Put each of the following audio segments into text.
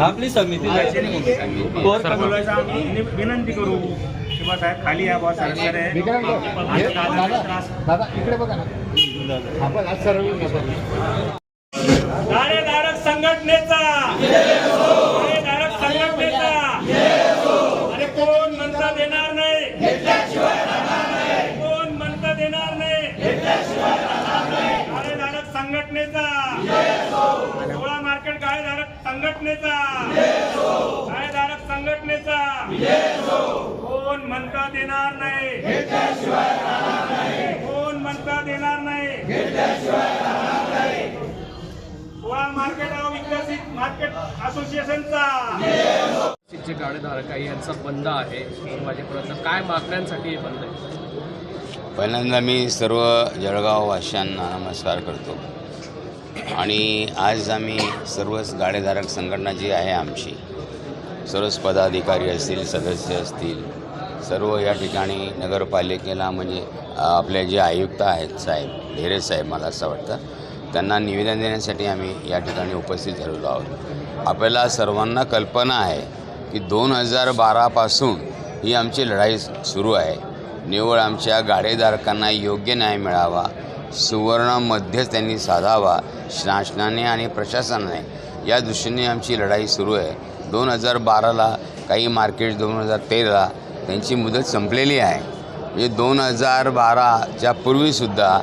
आपली समिती विनंती करू किंवा साहेब खाली या बॉस हे- दादा इकडे बघा ना. आपण आज सर्व संघटनेचा! संघटनेचा! गाडेधारक संघटनेचा. गाडेधारक संघटनेचा. कोण म्हणता देणार नाही. कोण म्हणता देणार नाही. सोळा मार्केट विकसित मार्केट असोसिएशनचा. जे गाडेधारक आहे यांचा बंद आहे. माझ्यापर्यंत काय मागण्यांसाठी हे बंद आहे? पहिल्यांदा मी सर्व जळगाव वासियांना नमस्कार करतो. आणि आज आम्ही सर्वच गाडेधारक संघटना जी आहे आमची सर्वच पदाधिकारी असतील सदस्य असतील सर्व या ठिकाणी नगरपालिकेला म्हणजे आपले जे आयुक्त आहेत साहेब ढेरे साहेब मला असं वाटतं त्यांना निवेदन देण्यासाठी आम्ही या ठिकाणी उपस्थित झालेलो आहोत. आपल्याला सर्वांना कल्पना आहे की दोन हजार बारापासून ही आमची लढाई सुरू आहे. निव्वळ आमच्या गाडेधारकांना योग्य न्याय मिळावा सुवर्णामध्येच त्यांनी साधावा शासनाने आणि प्रशासनाने या दृष्टीने आमची लढाई सुरू आहे. दोन हजार बाराला काही मार्केट दोन हजार तेराला त्यांची मुदत संपलेली आहे. म्हणजे दोन हजार बाराच्या पूर्वीसुद्धा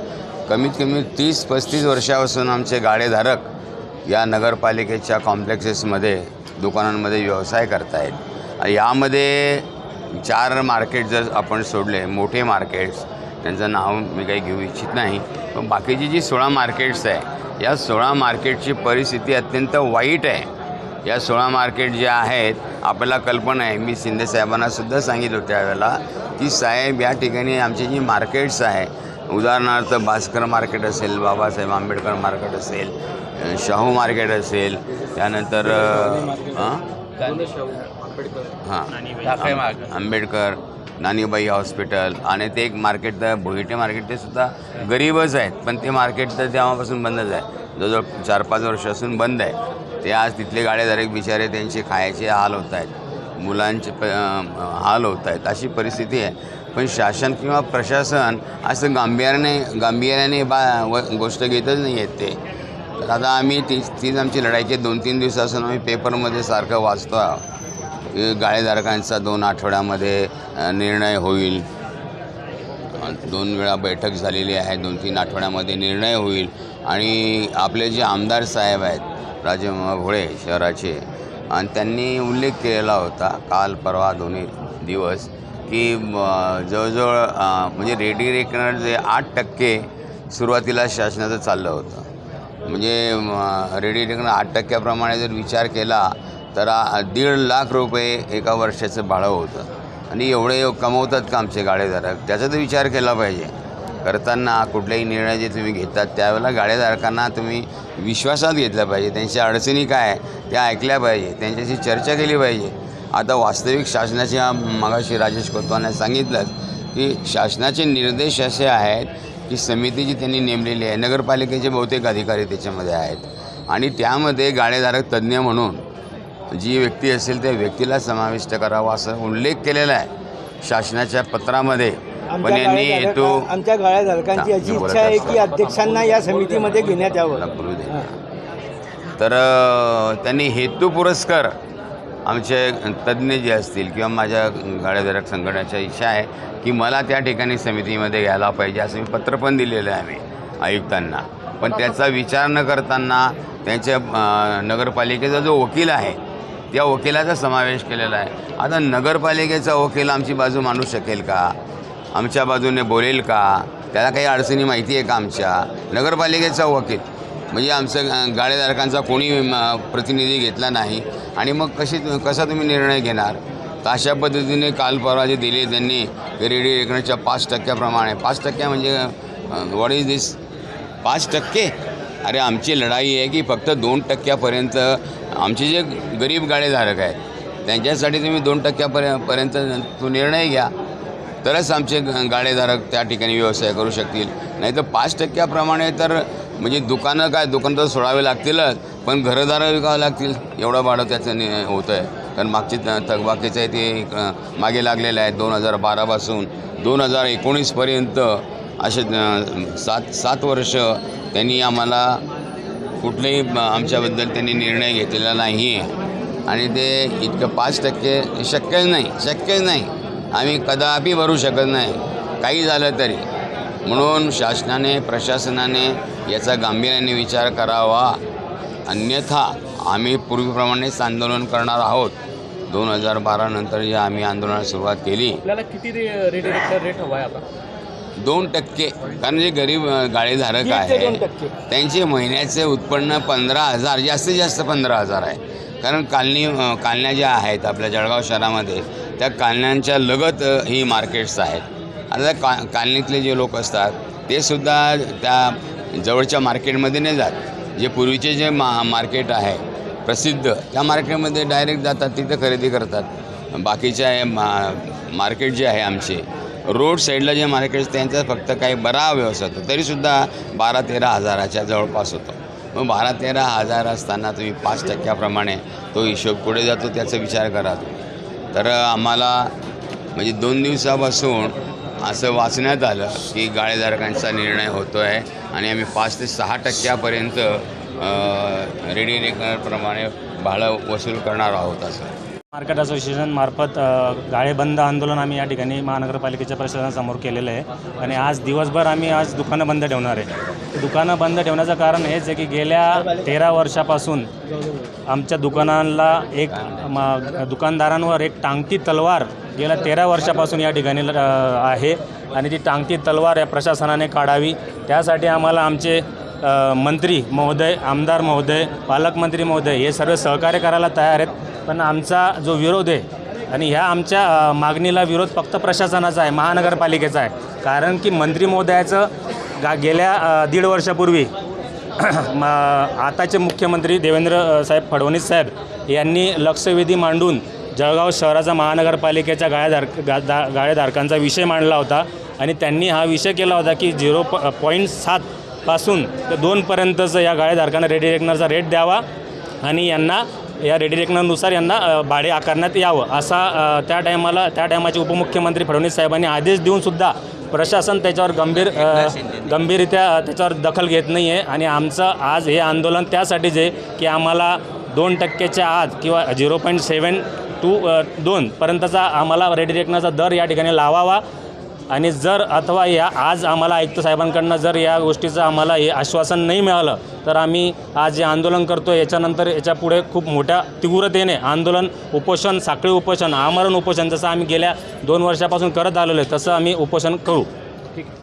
कमीत कमी तीस पस्तीस वर्षापासून आमचे गाडेधारक या नगरपालिकेच्या कॉम्प्लेक्सेसमध्ये दुकानांमध्ये व्यवसाय करतायत. यामध्ये चार मार्केट जर आपण सोडले मोठे मार्केट्स त्यांचं नाव मी काही घेऊ इच्छित नाही पण बाकीची जी सोळा मार्केट्स आहे या सोळा मार्केटची परिस्थिती अत्यंत वाईट आहे. या सोळा मार्केट जे आहेत आपल्याला कल्पना आहे. मी शिंदे साहेबांना सुद्धा सांगितलं त्यावेळेला की साहेब या ठिकाणी आमची जी मार्केट्स आहे उदाहरणार्थ भास्कर मार्केट असेल बाबासाहेब आंबेडकर मार्केट असेल शाहू मार्केट असेल त्यानंतर? हां आंबेडकर नानीबाई हॉस्पिटल आणि ते एक मार्केट तर भोईटे मार्केट ते सुद्धा गरीबच आहेत. पण ते मार्केट तर तेव्हापासून बंदच आहे. जवळजवळ चार पाच वर्ष असून बंद आहे. ते आज तिथले गाडेधारक बिचारे त्यांचे खायचे हाल होत आहेत. मुलांचे प हाल होत आहेत. अशी परिस्थिती आहे. पण शासन किंवा प्रशासन असं गांभीर्याने गांभीर्याने बा व गोष्ट घेतच नाही आहेत ते. तर आता आम्ही तीच तीच आमची लढाईची दोन तीन दिवसापासून आम्ही पेपरमध्ये सारखं वाचतो आहोत. गाळेधारकांचा दोन आठवड्यामध्ये निर्णय होईल. दोन वेळा बैठक झालेली आहे दोन तीन आठवड्यामध्ये निर्णय होईल. आणि आपले जे आमदार साहेब आहेत राजे भोळे शहराचे आणि त्यांनी उल्लेख केलेला होता काल परवा दोन्ही दिवस की जवळजवळ म्हणजे रेडी रेकनर जे आठ टक्के सुरुवातीला शासनाचं चाललं होतं. म्हणजे रेडी रेकनर आठ टक्क्याप्रमाणे जर विचार केला तर दीड लाख रुपये एका वर्षाचं भाडं होतं. आणि एवढे कमवतात का आमचे गाडेधारक त्याचा तर विचार केला पाहिजे. करताना कुठलाही निर्णय जे तुम्ही घेतात त्यावेळेला गाडेधारकांना तुम्ही विश्वासात घेतला पाहिजे. त्यांच्या अडचणी काय त्या ऐकल्या पाहिजे. त्यांच्याशी चर्चा केली पाहिजे. आता वास्तविक शासनाच्या मगाशी राजेश कोतवाने सांगितलं की शासनाचे निर्देश असे आहेत की समिती जी त्यांनी नेमलेली आहे नगरपालिकेचे बहुतेक अधिकारी त्याच्यामध्ये आहेत. आणि त्यामध्ये गाळेधारक तज्ज्ञ म्हणून जी व्यक्ती असेल त्या व्यक्तीला समाविष्ट करावा असं उल्लेख केलेला आहे. शासनाच्या पत्रामध्ये. पण यांनी हेतू धारका- आमच्या गाळ्या धारकांची अशी इच्छा आहे. की अध्यक्षांना या समितीमध्ये घेण्यात यावं. बोलू दे. तर त्यांनी हेतू पुरस्कार आमचे तज्ज्ञ जे असतील किंवा माझ्या गाड्याधारक संघटनेच्या इच्छा आहे की मला त्या ठिकाणी समितीमध्ये घ्यायला पाहिजे असं मी पत्र पण दिलेलं आहे आम्ही आयुक्तांना. पण त्याचा विचार न करताना त्यांच्या नगरपालिकेचा जो वकील आहे या वकिलाचा समावेश केलेला आहे. आता नगरपालिकेचा वकील आमची बाजू मांडू शकेल का? आमच्या बाजूने बोलेल का? त्याला काही अडचणी माहिती आहे का आमच्या? नगरपालिकेचा वकील म्हणजे आमचं गाडेधारकांचा गाळेधारकांचा कोणी प्रतिनिधी घेतला नाही आणि मग कशी कसा तुम्ही निर्णय घेणार? तर अशा पद्धतीने काल परवा जे दिले त्यांनी रेडी रेकनच्या पाच टक्क्याप्रमाणे. पाच टक्क्या म्हणजे वॉट इज दिस पाच टक्के? अरे आमची लढाई आहे की फक्त दोन टक्क्यापर्यंत आमचे जे गरीब गाडेधारक आहेत त्यांच्यासाठी तुम्ही दोन टक्क्यापर्यंत पर्यंत तो निर्णय घ्या. तरच आमचे ग- गाडेधारक त्या ठिकाणी व्यवसाय करू शकतील. नाही तर पाच टक्क्याप्रमाणे तर म्हणजे दुकानं काय दुकान तर सोडावे लागतीलच पण घरंदारं विकावं लागतील एवढं भाडं त्याचं नि होतं आहे कारण मागची थकबाकीचं आहे ते मागे लागलेलं आहे दोन हजार बारापासून दोन हजार एकोणीसपर्यंत असे सात सात वर्ष त्यांनी आम्हाला कुठलेही आमच्याबद्दल त्यांनी निर्णय घेतलेला नाही आहे आणि ते इतकं पाच टक्के शक्यच नाही शक्यच नाही आम्ही कदापि भरू शकत नाही काही झालं तरी म्हणून शासनाने प्रशासनाने याचा गांभीर्याने विचार करावा अन्यथा आम्ही पूर्वीप्रमाणेच आंदोलन करणार आहोत दोन हजार बारानंतर जे आम्ही आंदोलनाला सुरुवात केली आपल्याला किती रेट रेट हवा आहे आता दोन टक्के. कारण जे गरीब गाळेधारक आहे त्यांचे महिन्याचे उत्पन्न पंधरा हजार जास्तीत जास्त पंधरा हजार आहे. कारण कालनी कालन्या ज्या आहेत आपल्या जळगाव शहरामध्ये त्या कालन्यांच्या लगत ही मार्केट्स आहेत. आता का कालनीतले जे लोक असतात ते सुद्धा त्या जवळच्या मार्केटमध्ये नाही जात. जे पूर्वीचे जे मा मार्केट आहे प्रसिद्ध त्या मार्केटमध्ये डायरेक्ट जातात तिथं खरेदी करतात. बाकीच्या मा मार्केट जे आहे आमचे रोड साईडला जे मार्केट त्यांचा फक्त काही बरा व्यवसाय होतो. तरीसुद्धा बारा तेरा हजाराच्या जवळपास होतो. मग बारा तेरा हजार असताना तुम्ही पाच टक्क्याप्रमाणे तो हिशोब पुढे जातो त्याचा विचार करा तर आम्हाला म्हणजे दोन दिवसापासून असं वाचण्यात आलं की गाळेधारकांचा निर्णय होतो आहे आणि आम्ही पाच ते सहा टक्क्यापर्यंत रेडिएटरप्रमाणे भाडं वसूल करणार आहोत असं. मार्केट असोसिएशन मार्फत गाळेबंद आंदोलन आम्ही या ठिकाणी महानगरपालिकेच्या प्रशासनासमोर केलेलं आहे. आणि आज दिवसभर आम्ही आज दुकानं बंद ठेवणार आहे. दुकानं बंद ठेवण्याचं कारण हेच आहे की गेल्या तेरा वर्षापासून आमच्या दुकानांना एक दुकानदारांवर एक टांगती तलवार गेल्या तेरा वर्षापासून या ठिकाणी आहे. आणि ती टांगती तलवार या प्रशासनाने काढावी. त्यासाठी आम्हाला आमचे मंत्री महोदय आमदार महोदय पालकमंत्री महोदय हे सर्व सहकार्य करायला तयार आहेत. पण आमचा जो विरोध आहे आणि ह्या आमच्या मागणीला विरोध फक्त प्रशासनाचा आहे महानगरपालिकेचा आहे. कारण की मंत्री महोदयाचं गा गेल्या दीड वर्षापूर्वी म आताचे मुख्यमंत्री देवेंद्र साहेब फडणवीस साहेब यांनी लक्षवेधी मांडून जळगाव शहराचा महानगरपालिकेच्या गाळ्याधार गा दा गाळेधारकांचा विषय मांडला होता. आणि त्यांनी हा विषय केला होता की झिरो प पॉईंट सातपासून ते दोनपर्यंतचं या गाळेधारकांना रेडी रेकनरचा रेट द्यावा आणि यांना या रेडी रेकनरनुसार यांना भाडे आकारण्यात यावं असा त्या टायमाला त्या टायमाचे उपमुख्यमंत्री फडणवीस साहेबांनी आदेश देऊन सुद्धा प्रशासन त्याच्यावर गंभीर गंभीररित्या त्याच्यावर दखल घेत नाही आहे आणि आमचं आज हे आंदोलन त्यासाठीच आहे की आम्हाला दोन टक्क्याच्या आत किंवा झिरो पॉईंट सेवन टू दोनपर्यंतचा आम्हाला रेडी रेकनरचा दर या ठिकाणी लावावा. आणि जर अथवा या आज आम्हाला आयुक्त साहेबांकडनं जर या गोष्टीचं आम्हाला हे आश्वासन नाही मिळालं तर आम्ही आज जे आंदोलन करतो याच्यानंतर याच्यापुढे खूप मोठ्या तीव्रतेने आंदोलन उपोषण साखळी उपोषण आमरण उपोषण जसं आम्ही गेल्या दोन वर्षापासून करत आलेलो आहे तसं आम्ही उपोषण करू.